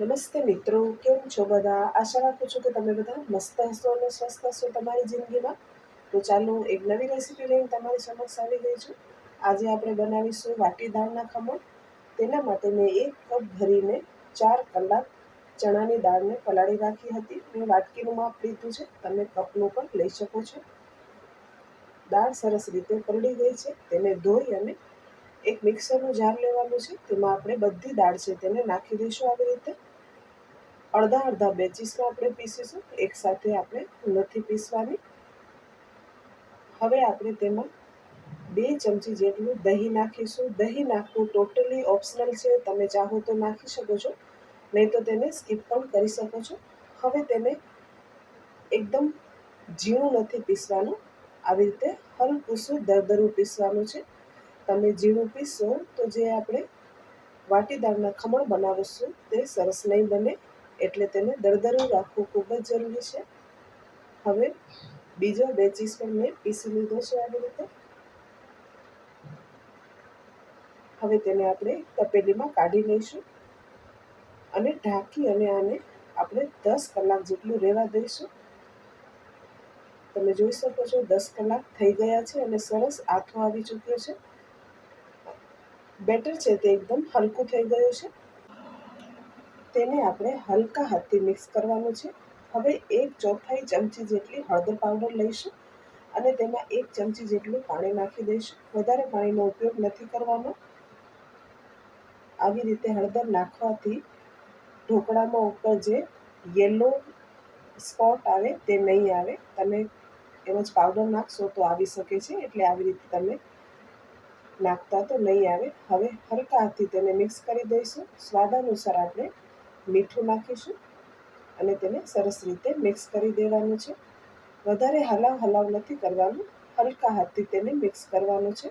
નમસ્તે મિત્રો, કેમ છો બધા? આશા રાખું છું કે તમે બધા મસ્ત હશો અને સ્વસ્થ હશો તમારી જિંદગીમાં. તો ચાલો એક નવી રેસીપી લઈને તમારી સમક્ષ આવી ગઈ છું. આજે આપણે બનાવીશું વાટી દાળના ખમણ. તેના માટે મેં એક કપ ભરીને ચાર કલાક ચણાની દાળને પલાળી રાખી હતી. મેં વાટકીનું માપ લીધું છે. તમે કપનું પણ લઈ શકો છો. દાળ સરસ રીતે પલળી ગઈ છે. તેને ધોઈ અને એક મિક્સરનું જાર લેવાનું છે. તેમાં આપણે બધી દાળ છે તેને નાખી દઈશું આવી રીતે. અડધા અડધા બેચીસમાં આપણે પીસીશું એકસાથે આપણે નથી પીસવાની. હવે આપણે તેમાં બે ચમચી જેટલું દહીં નાખીશું. દહીં નાખવું ટોટલી ઓપ્શનલ છે. તમે ચાહો તો નાખી શકો છો, નહીં તો તેને સ્કીપ પણ કરી શકો છો. હવે તેને એકદમ ઝીણું નથી પીસવાનું. આવી રીતે હલકુસું દરદરું પીસવાનું છે. તમે ઝીણું પીસશો તો જે આપણે વાટીદારના ખમણ બનાવીશું તે સરસ નહીં બને. એટલે તેને દરદરું રાખવું ખૂબ જ જરૂરી છે. હવે બીજો બે ચીઝ પણ મેં પીસી લીધો છે આવી રીતે. હવે તેને આપણે તપેલીમાં કાઢી લઈશું અને ઢાંકી અને આને આપણે દસ કલાક જેટલું રહેવા દઈશું. તમે જોઈ શકો છો દસ કલાક થઈ ગયા છે અને સરસ આથો આવી ચૂક્યો છે. બેટર છે તે એકદમ હલકું થઈ ગયું છે. તેને આપણે હલકા હાથથી મિક્સ કરવાનું છે. હવે એક ચોથાઈ ચમચી જેટલી હળદર પાવડર લઈશું અને તેમાં એક ચમચી જેટલું પાણી નાખી દઈશું. વધારે પાણીનો ઉપયોગ નથી કરવાનો. આવી રીતે હળદર નાખવાથી ઢોકળામાં ઉપર જે યલો સ્પોટ આવે તે નહીં આવે. તમે એમ જ પાવડર નાખશો તો આવી શકે છે, એટલે આવી રીતે તમે નાખતા તો નહીં આવે. હવે હલકા હાથથી તેને મિક્સ કરી દઈશું. સ્વાદ અનુસાર આપણે મીઠું નાખીશું અને તેને સરસ રીતે મિક્સ કરી દેવાનું છે. વધારે હલાવ હલાવ નથી કરવાનું, હલકા હાથથી તેને મિક્સ કરવાનું છે.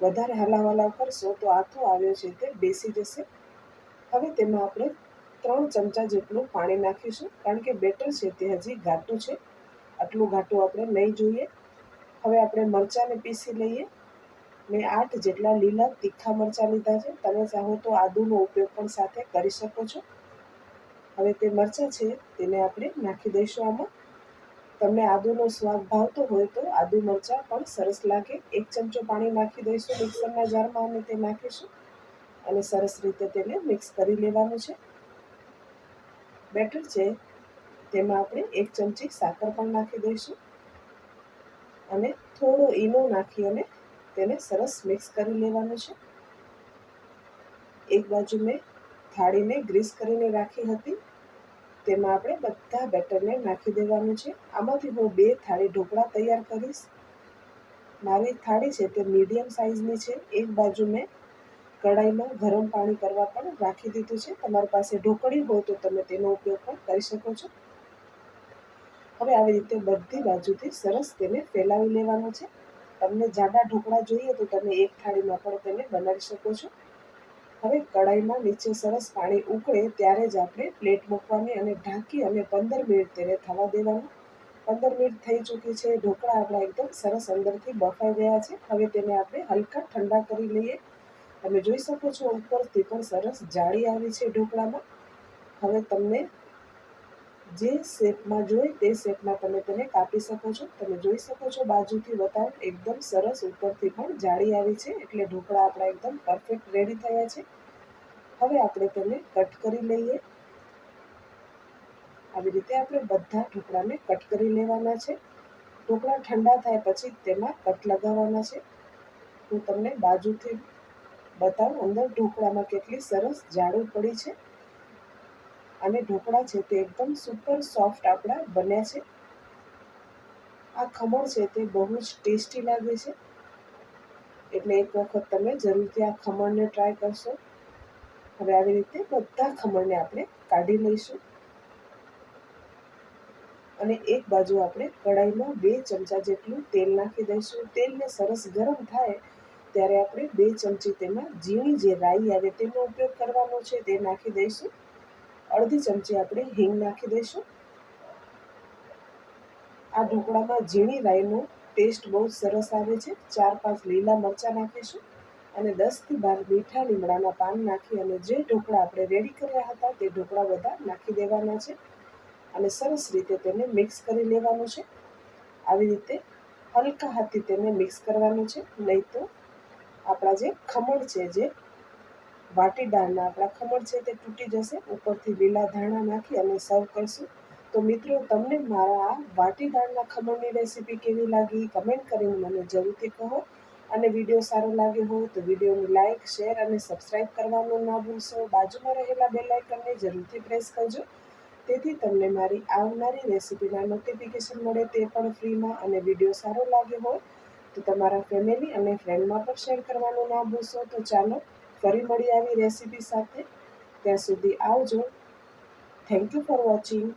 વધારે હલાવ હલાવ કરશો તો આથો આવ્યો છે તે બેસી જશે. હવે તેમાં આપણે ત્રણ ચમચા જેટલું પાણી નાખીશું કારણ કે બેટર છે તે હજી ઘાટું છે. આટલું ઘાટું આપણે નહીં જોઈએ. હવે આપણે મરચાંને પીસી લઈએ. મેં આઠ જેટલા લીલા તીખા મરચાં લીધા છે. તમે ચાહો તો આદુનો ઉપયોગ પણ સાથે કરી શકો છો. હવે તે મરચાં છે, તેને આપણે નાખી દઈશું આમાં. તમને આદુનો સ્વાદ ભાવતો હોય તો આદુ મરચાં પણ સરસ લાગે. એક ચમચો પાણી નાખી દઈશું મિક્સરના જારમાં અને તે નાખીશું. અને સરસ રીતે તેને મિક્સ કરી લેવાનું છે. બેટર છે, તેમાં આપણે એક ચમચી સાકર પણ નાખી દઈશું. અને થોડો ઈનો નાખી અને તેને સરસ મિક્સ કરી લેવાનું છે. એક બાજુ મેં થાળીને ગ્રીસ કરીને રાખી હતી. તેમાં આપણે બધા બેટરને નાખી દેવાનું છે. આમાંથી હું બે થાળી ઢોકળા તૈયાર કરીશ. મારી થાળી છે તે મીડિયમ સાઇઝની છે. એક બાજુ મેં કઢાઈમાં ગરમ પાણી કરવા પણ રાખી દીધું છે. તમારી પાસે ઢોકળી હોય તો તમે તેનો ઉપયોગ પણ કરી શકો છો. હવે આવી રીતે બધી બાજુથી સરસ તેને ફેલાવી લેવાનું છે. તમને જાડા ઢોકળા જોઈએ તો તમે એક થાળીમાં પણ તેને બનાવી શકો છો. હવે કઢાઈમાં નીચે સરસ પાણી ઉકળે ત્યારે જ આપણે પ્લેટ મૂકવાની અને ઢાંકી અને પંદર મિનિટ તેને થવા દેવાનું. પંદર મિનિટ થઈ ચૂકી છે, ઢોકળા આપણા એકદમ સરસ અંદરથી બફાઈ ગયા છે. હવે તેને આપણે હલકા ઠંડા કરી લઈએ. તમે જોઈ શકો છો ઉપરથી પણ સરસ જાળી આવી છે ઢોકળામાં. હવે તમને જે શેપમાં જોઈએ તે શેપમાં તમે તેને કાપી શકો છો. તમે જોઈ શકો છો બાજુથી બતાવો એકદમ સરસ ઉપરથી પણ જાળી આવી છે. એટલે ઢોકળા આપણા એકદમ પરફેક્ટ રેડી થયા છે. હવે આપણે તેને કટ કરી લઈએ. આવી રીતે આપણે બધા ઢોકળાને કટ કરી લેવાના છે. ઢોકળા ઠંડા થાય પછી તેમાં કટ લગાવવાના છે. હું તમને બાજુથી બતાવું, અંદર ઢોકળામાં કેટલી સરસ જાડું પડી છે. અને ઢોકળા છે તે એકદમ સુપર સોફ્ટ આપણા બન્યા છે. આ ખમણ છે તે બહુ જ ટેસ્ટી લાગે છે. એટલે એક વખત તમે જરૂરથી આ ખમણને ટ્રાય કરશો. હવે આવી રીતે બધા ખમણને આપણે કાઢી લઈશું. અને એક બાજુ આપણે કડાઈમાં બે ચમચા જેટલું તેલ નાખી દઈશું. તેલને સરસ ગરમ થાય ત્યારે આપણે બે ચમચી તેમાં ઝીણી જે રાઈ આવે તેનો ઉપયોગ કરવાનો છે તે નાખી દઈશું. અડધી ચમચી આપણે હિંગ નાખી દઈશું. આ ઢોકળામાં ઝીણી રાઈનો ટેસ્ટ બહુ સરસ આવે છે. ચાર પાંચ લીલા મરચાં નાખીશું અને દસથી બાર મીઠા લીમડાના પાન નાખી અને જે ઢોકળા આપણે રેડી કર્યા હતા તે ઢોકળા બધા નાખી દેવાના છે અને સરસ રીતે તેને મિક્સ કરી લેવાનું છે. આવી રીતે હલકા હાથથી તેને મિક્સ કરવાનું છે. નહીં તો આપણા જે ખમણ છે, જે વાટી દાળના આપણા ખમણ છે તે તૂટી જશે. ઉપરથી લીલા ધાણા નાખી અને સર્વ કરશું. તો મિત્રો, તમને મારા આ વાટી દાળના ખમણની રેસીપી કેવી લાગી? કમેન્ટ કરીને મને જરૂરથી કહો. અને વીડિયો સારો લાગ્યો હોય તો વિડીયોને લાઇક શેર અને સબસ્ક્રાઈબ કરવાનું ના ભૂલશો. બાજુમાં રહેલા બેલ આઇકનને જરૂરથી પ્રેસ કરજો. તેથી તમને મારી આવનારી રેસીપીના નોટિફિકેશન મળે તે પણ ફ્રીમાં અને વીડિયો સારો લાગ્યો હોય તો તમારા ફેમિલી અને ફ્રેન્ડમાં પણ શેર કરવાનું ના ભૂલશો. તો ચાલો ફરી મળી આવી રેસીપી સાથે. ત્યાં સુધી આવજો. Thank you for watching